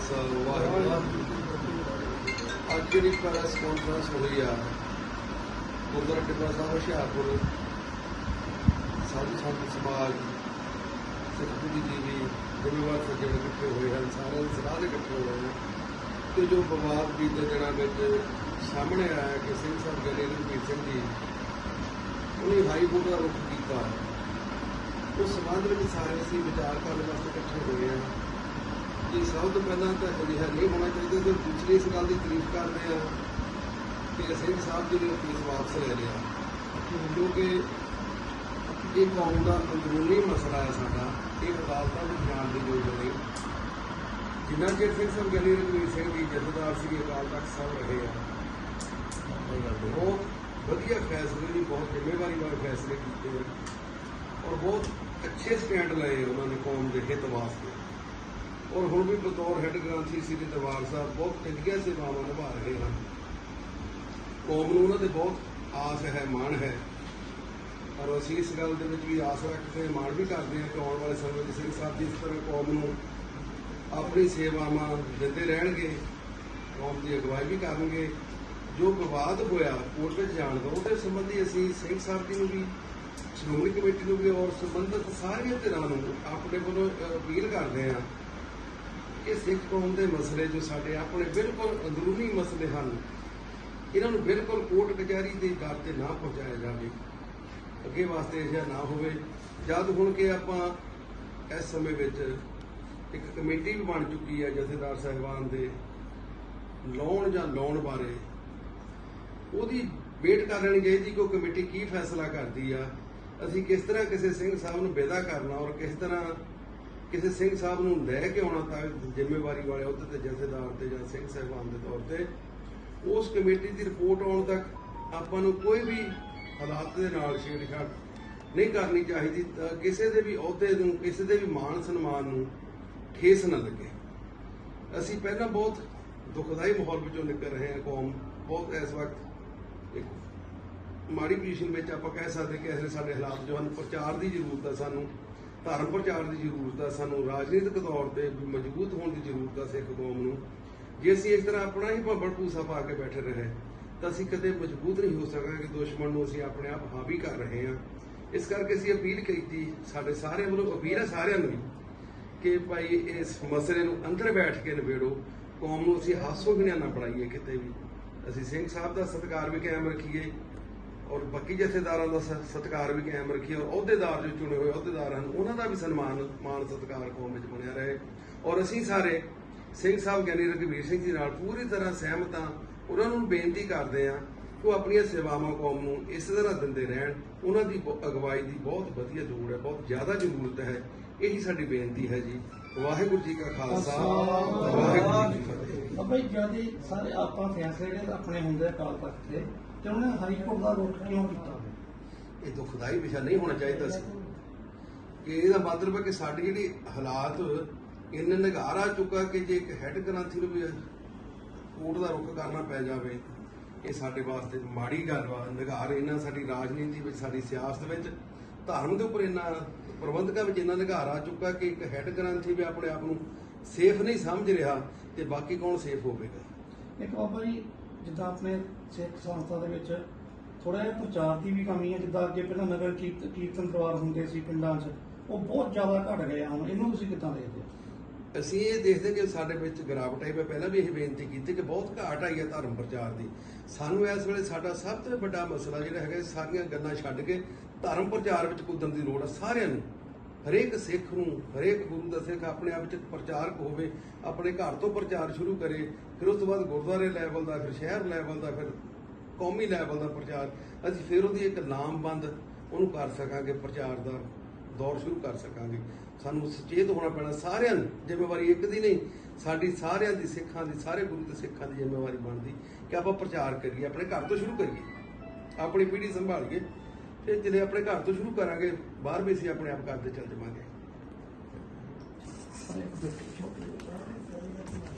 ਖਾਲਸਾ ਵਾਹਿਗੁਰੂ ਜੀ ਅੱਜ ਜਿਹੜੀ press conference ਹੋਈ ਆ ਗੁਰਦੁਆਰਾ ਟਿੱਬਾ ਸਾਹਿਬ ਹੁਸ਼ਿਆਰਪੁਰ ਸਾਧੂ ਸੰਤ ਸਮਾਜ ਸਿੱਖੀ ਜੀ ਵੀ ਜ਼ਿੰਮੇਵਾਰ ਸੱਜਣ ਇਕੱਠੇ ਹੋਏ ਹਨ ਸਾਰਿਆਂ ਦੇ ਸਲਾਹ ਦੇ ਇਕੱਠੇ ਹੋਏ ਹਨ ਤੇ ਜੋ ਵਿਵਾਦ ਬੀਤੇ ਦਿਨਾਂ ਵਿੱਚ ਸਾਹਮਣੇ ਆਇਆ ਕਿ ਸਿੰਘ ਸਾਹਿਬ ਗਲੇ ਰਣਜੀਤ ਸਿੰਘ ਜੀ ਉਹਨੇ ਹਾਈ ਕੋਰਟ ਦਾ ਰੁਖ ਕੀਤਾ ਉਸ ਸੰਬੰਧ ਵਿੱਚ ਸਾਰੇ ਅਸੀਂ ਵਿਚਾਰ ਕਰਨ ਵਾਸਤੇ ਇਕੱਠੇ ਹੋਏ ਹਾਂ ਕਿ ਸਭ ਤੋਂ ਪਹਿਲਾਂ ਤਾਂ ਅਜਿਹਾ ਨਹੀਂ ਹੋਣਾ ਚਾਹੀਦਾ ਤੇ ਦੂਸਰੀ ਇਸ ਗੱਲ ਦੀ ਤਾਰੀਫ ਕਰਦੇ ਹਾਂ ਕਿ ਸਿੰਘ ਸਾਹਿਬ ਜੀ ਨੇ ਕੇਸ ਵਾਪਸ ਲੈ ਲਿਆ ਕਿਉਂਕਿ ਇਹ ਕੌਮ ਦਾ ਅੰਦਰੂਨੀ ਮਸਲਾ ਹੈ ਸਾਡਾ, ਇਹ ਅਦਾਲਤਾਂ ਨੂੰ ਜਾਣ ਦੀ ਲੋੜ ਨਹੀਂ। ਜਿੰਨਾ ਚਿਰ ਸਿੰਘ ਸਾਹਿਬ ਗਲੀ ਰਣਵੀਰ ਸਿੰਘ ਜੀ ਜਥੇਦਾਰ ਸੀ ਅਕਾਲ ਤਖਤ ਸਾਹਿਬ ਰਹੇ ਆ। ਬਹੁਤ ਵਧੀਆ ਫੈਸਲੇ ਨੇ ਬਹੁਤ ਜ਼ਿੰਮੇਵਾਰੀ ਵਾਲੇ ਫੈਸਲੇ ਕੀਤੇ ਆ। ਔਰ ਬਹੁਤ ਅੱਛੇ ਸਟੈਂਡ ਲਏ ਉਹਨਾਂ ਨੇ ਕੌਮ ਦੇ ਹਿੱਤ ਵਾਸਤੇ। ਔਰ ਹੁਣ ਵੀ ਬਤੌਰ ਹੈੱਡ ਗ੍ਰੰਥੀ ਸ੍ਰੀ ਦਰਬਾਰ ਸਾਹਿਬ, ਬਹੁਤ ਵਧੀਆ ਸੇਵਾਵਾਂ ਨਿਭਾ ਰਹੇ ਹਨ। ਕੌਮ ਨੂੰ ਉਹਨਾਂ ਤੇ ਬਹੁਤ ਆਸ ਹੈ, ਮਾਣ ਹੈ। ਔਰ ਅਸੀਂ ਇਸ ਗੱਲ ਦੇ ਵਿੱਚ ਵੀ ਆਸ ਰੱਖਦੇ ਹਾਂ, ਮਾਣ ਵੀ ਕਰਦੇ ਹਾਂ ਕਿ ਆਉਣ ਵਾਲੇ ਸਮੇਂ ਵਿੱਚ ਸਿੰਘ ਸਾਹਿਬ ਜੀ ਇਸ ਤਰ੍ਹਾਂ ਕੌਮ ਨੂੰ ਆਪਣੀ ਸੇਵਾਵਾਂ ਦਿੰਦੇ ਰਹਿਣਗੇ, ਕੌਮ ਦੀ ਅਗਵਾਈ ਵੀ ਕਰਨਗੇ। ਜੋ ਵਿਵਾਦ ਹੋਇਆ ਕੋਰਟ ਵਿੱਚ ਜਾਣ ਦਾ ਉਹਦੇ ਸੰਬੰਧੀ ਅਸੀਂ ਸਿੰਘ ਸਾਹਿਬ ਜੀ ਨੂੰ ਵੀ, ਸ਼੍ਰੋਮਣੀ ਕਮੇਟੀ ਨੂੰ ਵੀ ਔਰ ਸੰਬੰਧਿਤ ਸਾਰੀਆਂ ਧਿਰਾਂ ਨੂੰ ਆਪਣੇ ਵੱਲੋਂ ਅਪੀਲ ਕਰਦੇ ਹਾਂ ਸਿੱਖ ਕੌਮ ਦੇ ਮਸਲੇ ਜੋ ਸਾਡੇ ਆਪਣੇ ਬਿਲਕੁਲ ਅੰਦਰੂਨੀ ਮਸਲੇ ਹਨ, ਇਹਨਾਂ ਨੂੰ ਬਿਲਕੁਲ ਕੋਰਟ ਕਚਹਿਰੀ ਦੇ ਦਰ ਤੇ ਨਾ ਪਹੁੰਚਾਇਆ ਜਾਵੇ, ਅੱਗੇ ਵਾਸਤੇ ਅਜਿਹਾ ਨਾ ਹੋਵੇ। ਜਦ ਹੁਣ ਕਿ ਆਪਾਂ ਇਸ ਸਮੇਂ ਵਿੱਚ ਇੱਕ ਕਮੇਟੀ ਵੀ ਬਣ ਚੁੱਕੀ ਹੈ ਜਥੇਦਾਰ ਸਾਹਿਬਾਨ ਦੇ, ਲਾਉਣ ਜਾਂ ਲਾਉਣ ਬਾਰੇ, ਉਹਦੀ ਵੇਟ ਕਰ ਲੈਣੀ ਚਾਹੀਦੀ ਕਿ ਉਹ ਕਮੇਟੀ ਕੀ ਫੈਸਲਾ ਕਰਦੀ ਆ। ਅਸੀਂ ਕਿਸ ਤਰ੍ਹਾਂ ਕਿਸੇ ਸਿੰਘ ਸਾਹਿਬ ਨੂੰ ਵਿਦਾ ਕਰਨਾ ਔਰ ਕਿਸ ਤਰ੍ਹਾਂ ਕਿਸੇ ਸਿੰਘ ਸਾਹਿਬ ਨੂੰ ਲੈ ਕੇ ਆਉਣਾ ਤਾਂ ਜ਼ਿੰਮੇਵਾਰੀ ਵਾਲੇ ਉਹਦੇ ਤੇ ਜਥੇਦਾਰ ਤੇ ਜਾਂ ਸਿੰਘ ਸਾਹਿਬਾਨ ਦੇ ਤੌਰ ਤੇ, ਉਸ ਕਮੇਟੀ ਦੀ ਰਿਪੋਰਟ ਆਉਣ ਤੱਕ ਆਪਾਂ ਨੂੰ ਕੋਈ ਵੀ ਹਾਲਾਤ ਦੇ ਨਾਲ ਛੇੜਛਾੜ ਨਹੀਂ ਕਰਨੀ ਚਾਹੀਦੀ, ਤਾਂ ਕਿਸੇ ਦੇ ਵੀ ਅਹੁਦੇ ਨੂੰ, ਕਿਸੇ ਦੇ ਵੀ ਮਾਣ ਸਨਮਾਨ ਨੂੰ ਠੇਸ ਨਾ ਲੱਗੇ। ਅਸੀਂ ਪਹਿਲਾਂ ਬਹੁਤ ਦੁਖਦਾਈ ਮਾਹੌਲ ਵਿੱਚੋਂ ਨਿਕਲ ਰਹੇ ਹਾਂ ਕੌਮ, ਬਹੁਤ ਇਸ ਵਕਤ ਇੱਕ ਮਾੜੀ ਪੋਜੀਸ਼ਨ ਵਿੱਚ ਆਪਾਂ ਕਹਿ ਸਕਦੇ ਕਿ ਇਸ ਵੇਲੇ ਸਾਡੇ ਹਾਲਾਤ ਜੋ ਹਨ, ਪ੍ਰਚਾਰ ਦੀ ਜ਼ਰੂਰਤ ਹੈ ਸਾਨੂੰ। ਧਰਮ ਪ੍ਰਚਾਰ ਦੀ ਜ਼ਰੂਰਤ ਆ, ਸਾਨੂੰ ਰਾਜਨੀਤਿਕ ਤੌਰ ਤੇ ਮਜ਼ਬੂਤ ਹੋਣ ਦੀ ਜ਼ਰੂਰਤ ਆ ਸਿੱਖ ਕੌਮ ਨੂੰ। ਜੇ ਅਸੀਂ ਇਸ ਤਰ੍ਹਾਂ ਆਪਣਾ ਹੀ ਭੰਬੜ ਭੂਸਾ ਪਾ ਕੇ ਬੈਠੇ ਰਹੇ, ਤਾਂ ਅਸੀਂ ਕਦੇ ਮਜ਼ਬੂਤ ਨਹੀਂ ਹੋ ਸਕਾਂਗੇ ਦੁਸ਼ਮਣ ਨੂੰ ਅਸੀਂ ਆਪਣੇ ਆਪ ਹਾਵੀ ਕਰ ਰਹੇ ਹਾਂ। ਇਸ ਕਰਕੇ ਅਸੀਂ ਅਪੀਲ ਕੀਤੀ, ਸਾਡੇ ਸਾਰਿਆਂ ਵੱਲੋਂ, ਅਪੀਲ ਹੈ ਸਾਰਿਆਂ ਨੂੰ ਵੀ, ਕਿ ਭਾਈ ਇਸ ਮਸਲੇ ਨੂੰ ਅੰਦਰ ਬੈਠ ਕੇ ਨਿਬੇੜੋ। ਕੌਮ ਨੂੰ ਅਸੀਂ ਹਾਸੋ ਹਿਣਿਆ ਨਾ ਬਣਾਈਏ ਕਿਤੇ ਵੀ। ਅਸੀਂ ਸਿੰਘ ਸਾਹਿਬ ਦਾ ਸਤਿਕਾਰ ਵੀ ਕਾਇਮ ਰੱਖੀਏ। ਔਰ ਬਾਕੀ ਜਥੇਦਾਰਾਂ ਦਾ ਸਤਿਕਾਰ ਵੀ ਕਾਇਮ ਰੱਖੀਏ ਔਰ ਅਹੁਦੇਦਾਰ ਜੋ ਚੁਣੇ ਹੋਏ ਅਹੁਦੇਦਾਰ ਹਨ ਉਹਨਾਂ ਦਾ ਵੀ ਸਨਮਾਨ ਮਾਨ ਸਤਿਕਾਰ ਕੌਮ ਵਿੱਚ ਬਣਿਆ ਰਹੇ। ਔਰ ਅਸੀਂ ਸਾਰੇ ਸਿੰਘ ਸਾਹਿਬ ਗਿਆਨੀ ਰਘਵੀਰ ਸਿੰਘ ਜੀ ਨਾਲ ਪੂਰੀ ਤਰ੍ਹਾਂ ਸਹਿਮਤ ਹਾਂ ਉਹਨਾਂ ਨੂੰ ਬੇਨਤੀ ਕਰਦੇ ਹਾਂ ਕਿ ਉਹ ਆਪਣੀਆਂ ਸੇਵਾਵਾਂ ਕੌਮ ਨੂੰ ਇਸੇ ਤਰ੍ਹਾਂ ਦਿੰਦੇ ਰਹਿਣ। ਉਹਨਾਂ ਦੀ ਅਗਵਾਈ ਦੀ ਬਹੁਤ ਵਧੀਆ ਲੋੜ ਹੈ ਬਹੁਤ ਜ਼ਿਆਦਾ ਜ਼ਰੂਰਤ ਹੈ। ਇਹੀ ਸਾਡੀ ਬੇਨਤੀ ਹੈ ਜੀ। ਵਾਹਿਗੁਰੂ ਜੀ ਕਾ ਖਾਲਸਾ। ਵਾਹਿਗੁਰੂ ਜੀ ਕੀ ਫਤਿਹ। ਅਬੇ ਜਿਆਦੀ ਸਾਰੇ ਆਪਾਂ ਫੈਸਲੇ ਜਿਹੜੇ ਆਪਣੇ ਹੁੰਦੇ ਆ ਅਕਾਲ ਤਖਤ ਤੇ। ਤੇ ਉਹਨੇ ਹਾਈ ਕੋਰਟ ਦਾ ਰੁਖ ਕਿਉਂ ਕੀਤਾ? ਇਹ ਦੁਖਦਾਈ ਵਿਸ਼ਾ ਨਹੀਂ ਹੋਣਾ ਚਾਹੀਦਾ ਸੀ। ਕਿ ਇਹਦਾ ਮਤਲਬ ਹੈ ਕਿ ਸਾਡੀ ਜਿਹੜੀ ਹਾਲਾਤ ਇੰਨੇ ਨਿਗਾਰ ਆ ਚੁੱਕਾ ਕਿ ਜੇ ਇੱਕ ਹੈੱਡ ਗ੍ਰੰਥੀ ਨੂੰ ਵੀ ਕੋਰਟ ਦਾ ਰੁਖ ਕਰਨਾ ਪੈ ਜਾਵੇ ਇਹ ਸਾਡੇ ਵਾਸਤੇ ਮਾੜੀ ਗੱਲ ਵਾ। ਨਿਗਾਰ ਇਹਨਾਂ ਸਾਡੀ ਰਾਜਨੀਤੀ ਵਿੱਚ ਸਾਡੀ ਸਿਆਸਤ ਵਿੱਚ ਧਰਮ ਦੇ ਉੱਪਰ ਇੰਨਾ ਪ੍ਰਬੰਧਕਾਂ ਵਿੱਚ ਇੰਨਾ ਨਿਗਾਰ ਆ ਚੁੱਕਾ ਕਿ ਇੱਕ ਹੈੱਡ ਗ੍ਰੰਥੀ ਵੀ ਆਪਣੇ ਆਪ ਨੂੰ ਸੇਫ ਨਹੀਂ ਸਮਝ ਰਿਹਾ ਤੇ ਬਾਕੀ ਕੌਣ ਸੇਫ ਹੋਵੇਗਾ? ਇੱਕ ਬਾਬਾ ਜੀ ਜਿੱਦਾਂ ਆਪਣੇ ਸਿੱਖ ਸੰਸਥਾ ਦੇ ਵਿੱਚ ਥੋੜਾ ਜਿਹਾ ਪ੍ਰਚਾਰ ਦੀ ਵੀ ਕਮੀ ਹੈ, ਜਿੱਦਾਂ ਅੱਗੇ ਪਹਿਲਾਂ ਨਗਰ ਕੀਰਤ- ਕੀਰਤਨ ਦਰਬਾਰ ਹੁੰਦੇ ਸੀ ਪਿੰਡਾਂ 'ਚ, ਉਹ ਬਹੁਤ ਜ਼ਿਆਦਾ ਘਟ ਗਏ ਹੁਣ ਇਹਨੂੰ ਤੁਸੀਂ ਕਿੱਦਾਂ ਦੇਖਦੇ ਹੋ? ਅਸੀਂ ਇਹ ਦੇਖਦੇ ਕਿ ਸਾਡੇ ਵਿੱਚ ਗਿਰਾਵਟ ਆਈ, ਮੈਂ ਪਹਿਲਾਂ ਵੀ ਇਹ ਬੇਨਤੀ ਕੀਤੀ ਕਿ ਬਹੁਤ ਘਾਟ ਆਈ ਹੈ ਧਰਮ ਪ੍ਰਚਾਰ ਦੀ। ਸਾਨੂੰ ਇਸ ਵੇਲੇ ਸਾਡਾ ਸਭ ਤੋਂ ਵੱਡਾ ਮਸਲਾ ਜਿਹੜਾ ਹੈਗਾ, ਸਾਰੀਆਂ ਗੱਲਾਂ ਛੱਡ ਕੇ ਧਰਮ ਪ੍ਰਚਾਰ ਵਿੱਚ ਕੁੱਦਣ ਦੀ ਲੋੜ ਹੈ ਸਾਰਿਆਂ ਨੂੰ। ਹਰੇਕ ਸਿੱਖ ਨੂੰ, ਹਰੇਕ ਗੁਰੂ ਦਾ ਸਿੱਖ ਆਪਣੇ ਆਪ ਵਿੱਚ ਪ੍ਰਚਾਰਕ ਹੋਵੇ, ਆਪਣੇ ਘਰ ਤੋਂ ਪ੍ਰਚਾਰ ਸ਼ੁਰੂ ਕਰੇ, ਫਿਰ ਉਸ ਤੋਂ ਬਾਅਦ ਗੁਰਦੁਆਰੇ ਲੈਵਲ ਦਾ, ਫਿਰ ਸ਼ਹਿਰ ਲੈਵਲ ਦਾ, ਫਿਰ ਕੌਮੀ ਲੈਵਲ ਦਾ ਪ੍ਰਚਾਰ। ਅਸੀਂ ਫਿਰ ਉਹਦੀ ਇੱਕ ਲਾਮਬੰਦ ਉਹਨੂੰ ਕਰ ਸਕਾਂਗੇ, ਪ੍ਰਚਾਰ ਦਾ ਦੌਰ ਸ਼ੁਰੂ ਕਰ ਸਕਾਂਗੇ। ਸਾਨੂੰ ਸੁਚੇਤ ਹੋਣਾ ਪੈਣਾ, ਸਾਰਿਆਂ ਨੂੰ ਜ਼ਿੰਮੇਵਾਰੀ ਇੱਕ ਦੀ ਨਹੀਂ, ਸਾਡੀ ਸਾਰਿਆਂ ਦੀ ਸਿੱਖਾਂ ਦੀ, ਸਾਰੇ ਗੁਰੂ ਤੇ ਸਿੱਖਾਂ ਦੀ ਜ਼ਿੰਮੇਵਾਰੀ ਬਣਦੀ ਕਿ ਆਪਾਂ ਪ੍ਰਚਾਰ ਕਰੀਏ, ਆਪਣੇ ਘਰ ਤੋਂ ਸ਼ੁਰੂ ਕਰੀਏ, ਆਪਣੀ ਪੀੜ੍ਹੀ ਸੰਭਾਲੀਏ। ਤੇ ਜਿਹੜੇ ਆਪਣੇ ਘਰ ਤੋਂ ਸ਼ੁਰੂ ਕਰਾਂਗੇ, ਬਾਹਰ ਵੀ ਅਸੀਂ ਆਪਣੇ ਆਪ ਕਰਦੇ ਚੱਲ ਜਾਵਾਂਗੇ।